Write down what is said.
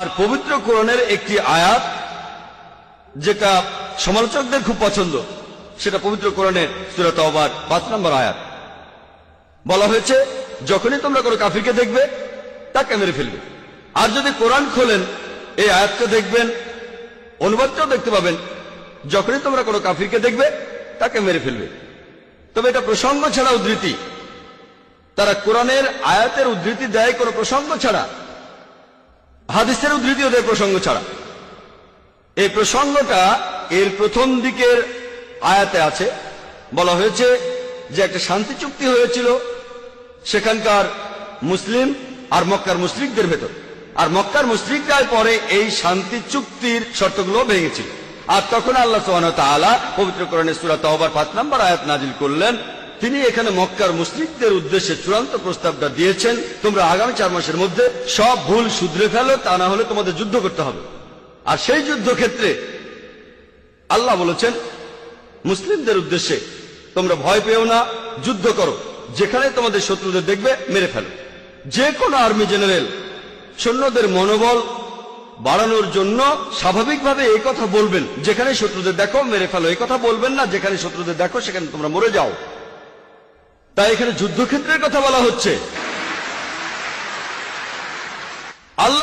আর পবিত্র কোরআনের একটি আয়াত যেটা সমালোচকদের খুব পছন্দ, সেটা পবিত্র কোরআনের সুরাত অবার পাঁচ নম্বর আয়াত। বলা হয়েছে, যখনই তোমরা কোনো কাফিরকে দেখবে তাকে মেরে ফেলবে। আর যদি কোরআন খোলেন, এই আয়াতকে দেখবেন, অনুবাদটাও দেখতে পাবেন, যখনই তোমরা কোনো কাফিরকে দেখবে, তাকে মেরে ফেলবে। তবে এটা প্রসঙ্গ ছাড়া উদ্ধৃতি। তারা কোরআনের আয়াতের উদ্ধৃতি দেয় কোনো প্রসঙ্গ ছাড়া। হাদিসের উদ্ধৃতিও দেয় প্রসঙ্গ ছাড়া। এই প্রসঙ্গটা এর প্রথম দিকের আয়াতে আছে। বলা হয়েছে যে একটা শান্তি চুক্তি হয়েছিল সেখানকার মুসলিম আর মক্কার মুসলিকদের ভেতর। আর মক্কার মুসলিকরাই পরে এই শান্তি চুক্তির শর্তগুলো ভেঙেছিল। আর তখন আল্লাহ সোহান তাআলা পবিত্র কোরআনের সূরা তওবার পাঁচ নম্বর আয়াত নাজিল করলেন তিনি এখানে মক্কার মুসলিকদের উদ্দেশ্যে চূড়ান্ত প্রস্তাবটা দিয়েছেন, তোমরা আগামী চার মাসের মধ্যে সব ভুল শুধরে ফেলো, তা না হলে তোমাদের যুদ্ধ করতে হবে। আর সেই যুদ্ধক্ষেত্রে আল্লাহ বলেছেন, মুসলিমদের উদ্দেশ্যে তোমরা ভয় পেও না, যুদ্ধ করো। যেখানে তোমাদের শত্রুদের দেখবে, মেরে ফেলো। যে কোনো আর্মি জেনারেল সৈন্যদের মনোবল বাড়ানোর জন্য স্বাভাবিকভাবে এই কথা বলবেন, যেখানে শত্রুদের দেখো, মেরে ফেলো। এই কথা বলবেন না, যেখানে শত্রুদের দেখো, সেখানে তোমরা মরে যাও। তাই এখানে যুদ্ধক্ষেত্রের কথা বলা হচ্ছে। আল্লাহ